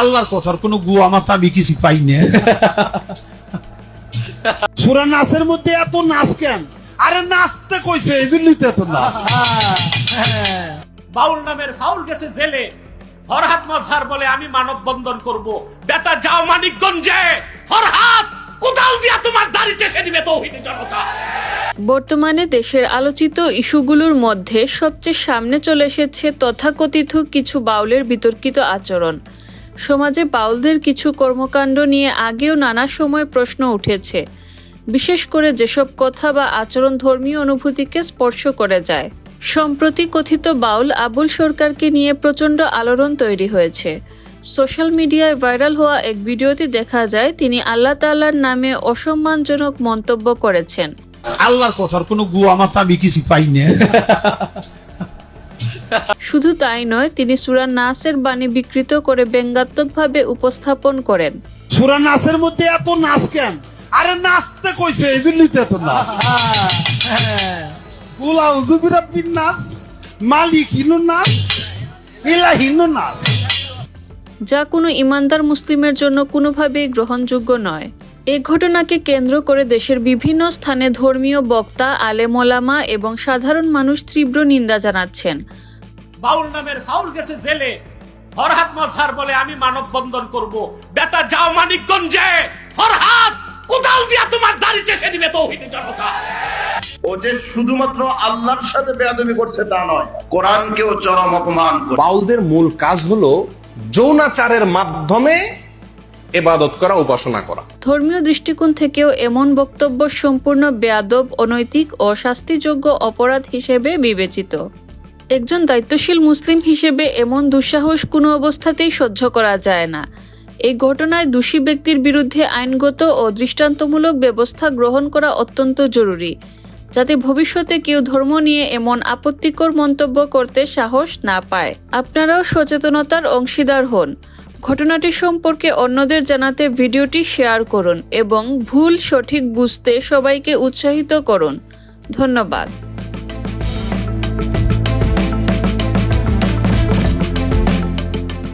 আল্লাহর কথার কোনো গুয়া মাথা আমি কিছু পাই না। সুরা নাচের মধ্যে এত নাচ কেন? আরে নাচতে কইছে এই জন্যই তো এত নাচ। বাউল নামের ফাউল গেছে জেলে। ফরহাদ মজহার বলে আমি মানব বন্ধন করব। বেটা যাও মানিকগঞ্জে। ফরহাদ কোদাল দিয়া তোমার দাড়ি চেষে দিবে তৌহিদি জনতা। বর্তমানে দেশের আলোচিত ইস্যুগুলোর মধ্যে সবচেয়ে সামনে চলে এসেছে তথাকথিত কিছু বাউলের বিতর্কিত আচরণ। সমাজে বাউলদের কিছু কর্মকাণ্ড নিয়ে আগেও নানা সময় প্রশ্ন উঠেছে। বিশেষ করে যেসব কথা বা আচরণ ধর্মীয় অনুভূতিকে স্পর্শ করে যায়। সম্প্রতি কথিত বাউল আবুল সরকারকে নিয়ে প্রচণ্ড আলোড়ন তৈরি হয়েছে। সোশ্যাল মিডিয়ায় ভাইরাল হওয়া এক ভিডিওতে দেখা যায়, তিনি আল্লাহ তাল্লার নামে অসম্মানজনক মন্তব্য করেছেন। আল্লাহর কথার কোনো গুয়া মাথা আমি কিছু পাই না শুধু তাই নয় তিনি সুরা নাসের বাণী বিকৃত করে ব্যঙ্গাত্মকভাবে উপস্থাপন করেন। সুরা নাচের মধ্যে এত নাচ কেন? আরে নাচতে কইছে এই জন্যই তো এত নাচগুলা উজুবিরা বিন নাচ মালিক হিনু নাচ ইলা হিনু নাচ যা কোনো ইমানদার মুসলিমের জন্য কোনোভাবেই গ্রহণযোগ্য নয়। এ ঘটনাকে কেন্দ্র করে দেশের বিভিন্ন স্থানে ধর্মীয় বক্তা আলেমোলামা এবং সাধারণ মানুষ তীব্র নিন্দা জানাচ্ছেন। বাউল নামের ফাউল গেছে জেলে। ফরহাদ মজহার বলে আমি মানব বন্ধন করব। বেটা যাও মানিকগঞ্জে। ফরহাদ কোদাল দিয়া তোমার দাড়ি চেষে দিবে তৌহিদি জনতা। ও যে শুধুমাত্র আল্লাহর সাথে বেয়াদবি করছে তা নয় কোরআনকেও চরম অপমান করে বাউলদের মূল কাজ হলো যৌনাচারের মাধ্যমে এবাদত করা উপাসনা করা। ধর্মীয় দৃষ্টিকোণ থেকেও এমন বক্তব্য সম্পূর্ণ বেয়াদব অনৈতিক ও শাস্তিযোগ্য অপরাধ হিসেবে বিবেচিত। একজন দায়িত্বশীল মুসলিম হিসেবে এমন দুঃসাহস কোনো অবস্থাতেই সহ্য করা যায় না। এই ঘটনায় দোষী ব্যক্তির বিরুদ্ধে আইনগত ও দৃষ্টান্তমূলক ব্যবস্থা গ্রহণ করা অত্যন্ত জরুরি, যাতে ভবিষ্যতে কেউ ধর্ম নিয়ে এমন আপত্তিকর মন্তব্য করতে সাহস না পায়। আপনারাও সচেতনতার অংশীদার হন। ঘটনাটি সম্পর্কে অন্যদের জানাতে ভিডিওটি শেয়ার করুন এবং ভুল সঠিক বুঝতে সবাইকে উৎসাহিত করুন। ধন্যবাদ।